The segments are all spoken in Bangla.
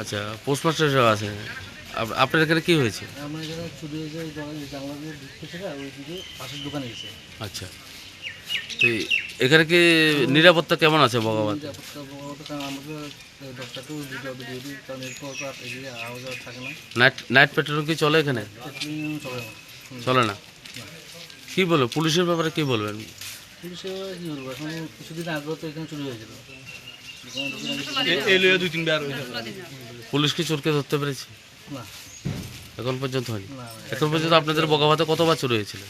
আচ্ছা পোস্টমাস্টার হিসেবে আছে আপনার এখানে কি হয়েছে? আমার এখানে চুরি হয়েছে জানলা দিয়ে ঢুকতেছে না ওই দিকে পাশের দোকানে গেছে। আচ্ছা। তো এখানে কি নিরাপত্তা কেমন আছে ভগবান নাইট পেট্রোল কি চলে এখানে? চলে না। কি বলব পুলিশের ব্যাপারে কি বলবেন? পুলিশে কী বলব এখন কিছুদিন আগেও তো এখানে চুরি হয়েছিল। পুলিশ কি চোরকে ধরতে পেরেছে? না। এখন পর্যন্ত হয়নি। এখন পর্যন্ত আপনাদের বগাভাতে কতবার চুরি হয়েছিল?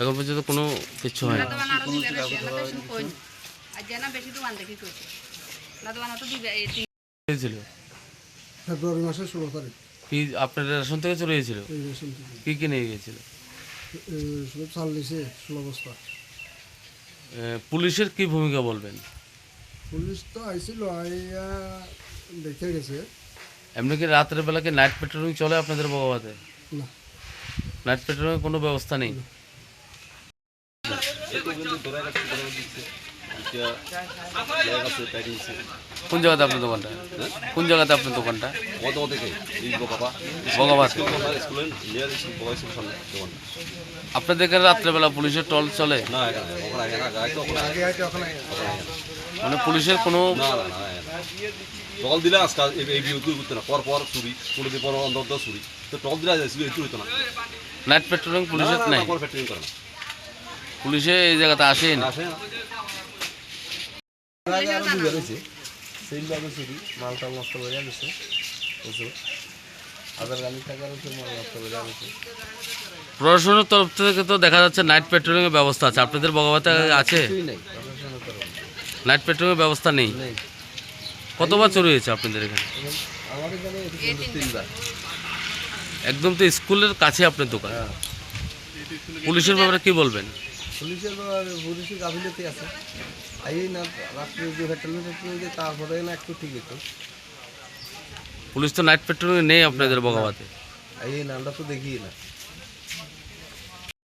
এখন পর্যন্ত কোনো কিছু হয় না ফেব্রুয়ারি মাসের ষোলো তারিখ। কি আপনার রেশন থেকে চুরি হয়েছিল এই কি কি নিয়ে গিয়েছিল চাল ষোলো বস্তা। পুলিশের কি ভূমিকা বলবেন? পুলিশ তো আইছিল আইয়া দেখে গেছে। এমনি কি রাতের বেলা কি নাইট পেট্রোলিং চলে আপনাদের বাবাতে? না। নাইট পেট্রোলিং কোনো ব্যবস্থা নেই? কোন জায়গাতে আপনার দোকানটা? কোন জায়গাতে আপনার দোকানটা? কত থেকে এই আপনাদের এখানে রাত্রেবেলা পুলিশের টল চলে? মানে পুলিশের কোনো টল দিলে আজকে এই এই বিয়ে করতে না পর পর চুরি কোনো দিন পর অন্তর চুরি। তো টল দিলে চুরি চুরি হতো না। নাইট পেট্রোলিং পুলিশের নেই না, কোনো ফ্যাক্টরিং করে না। চুরি মালটা নষ্ট করে গেছে প্রচুর মাল নষ্ট করে গেছে প্রশাসনের তরফ থেকে তো দেখা যাচ্ছে নাইট পেট্রোলিং এর ব্যবস্থা আছে। আপনাদের বগাভাতে আছে? নাইট পেট্রোলিং এর ব্যবস্থা নেই? কতবার চুরি হয়েছে আপনাদের এখানে? একদম তো স্কুলের কাছে আপনার দোকান। হ্যাঁ। পুলিশের ব্যাপারে কি বলবেন? পুলিশের পুলিশের গাফিলতি আছে। এই না রাত্রে যে পেট্রোলিং ফ্যাক্টরি তারপরে না একটু ঠিক হতো পুলিশ তো নাইট পেট্রোলিং নেই আপনাদের বগাবাতে। এই না আমরা তো দেখি না।